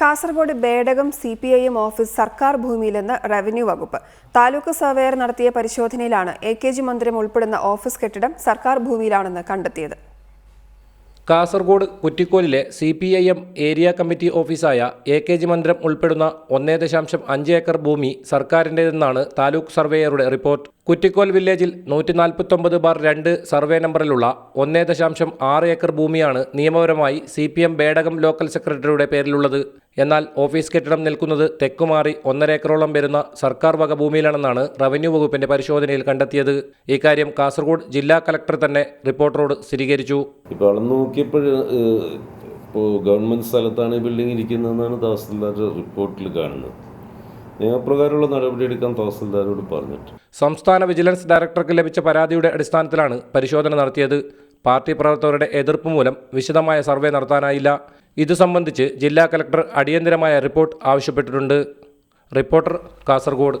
Kasaragod Bedakam C P I M office സർക്കാർ ഭൂമിയിലെന്ന് revenue വകുപ്പ്. താലൂക്ക് സർവേയർ നടത്തിയ പരിശോധനയിലാണ് എ കെ ജി മന്ദിരം ഉൾപ്പെടുന്ന ഓഫീസ് കെട്ടിടം സർക്കാർ ഭൂമിയിലാണെന്ന് കണ്ടെത്തിയത്. Kasaragod കുറ്റിക്കോലിലെ C P I M area committee ഓഫീസായ A K G മന്ദിരം ഉൾപ്പെടുന്ന ഒന്നേ ദശാംശം അഞ്ച് ഏക്കർ ഭൂമി സർക്കാരിന്റെതെന്നാണ് താലൂക്ക് സർവേയറുടെ റിപ്പോർട്ട്. കുറ്റിക്കോൽ വില്ലേജിൽ നൂറ്റി നാൽപ്പത്തൊമ്പത് ബാർ രണ്ട് സർവേ നമ്പറിലുള്ള ഒന്നേ ദശാംശം ആറ് ഏക്കർ ഭൂമിയാണ് നിയമപരമായി C P M Bedakam local സെക്രട്ടറിയുടെ പേരിലുള്ളത്. എന്നാൽ ഓഫീസ് കെട്ടിടം നിൽക്കുന്നത് തെക്കുമാറി ഒന്നര ഏക്കറോളം വരുന്ന സർക്കാർ വക ഭൂമിയിലാണെന്നാണ് റവന്യൂ വകുപ്പിന്റെ പരിശോധനയിൽ കണ്ടെത്തിയത്. ഇക്കാര്യം കാസർഗോഡ് ജില്ലാ കലക്ടർ തന്നെ റിപ്പോർട്ടറോട് സ്ഥിരീകരിച്ചു. ഇപ്പോൾ ഗവൺമെന്റ് നോക്കിയപ്പോൾ ഇപ്പോൾ ഗവൺമെന്റ് സ്ഥലത്താണ് ഈ ബിൽഡിംഗ് ഇരിക്കുന്നതെന്നാണ് തഹസിൽദാരുടെ റിപ്പോർട്ടിൽ കാണുന്നത്. നിയമപ്രകാരമുള്ള നടപടിയെടുക്കാൻ തഹസിൽദാരോട് പറഞ്ഞിട്ട്. സംസ്ഥാന വിജിലൻസ് ഡയറക്ടർക്ക് ലഭിച്ച പരാതിയുടെ അടിസ്ഥാനത്തിലാണ് പരിശോധന നടത്തിയത്. പാർട്ടി പ്രവർത്തകരുടെ എതിർപ്പ് മൂലം വിശദമായ സർവേ നടത്താനായില്ല. ഇതു സംബന്ധിച്ച് ജില്ലാ കലക്ടർ അടിയന്തരമായ റിപ്പോർട്ട് ആവശ്യപ്പെട്ടിട്ടുണ്ട്. റിപ്പോർട്ടർ കാസർഗോഡ്.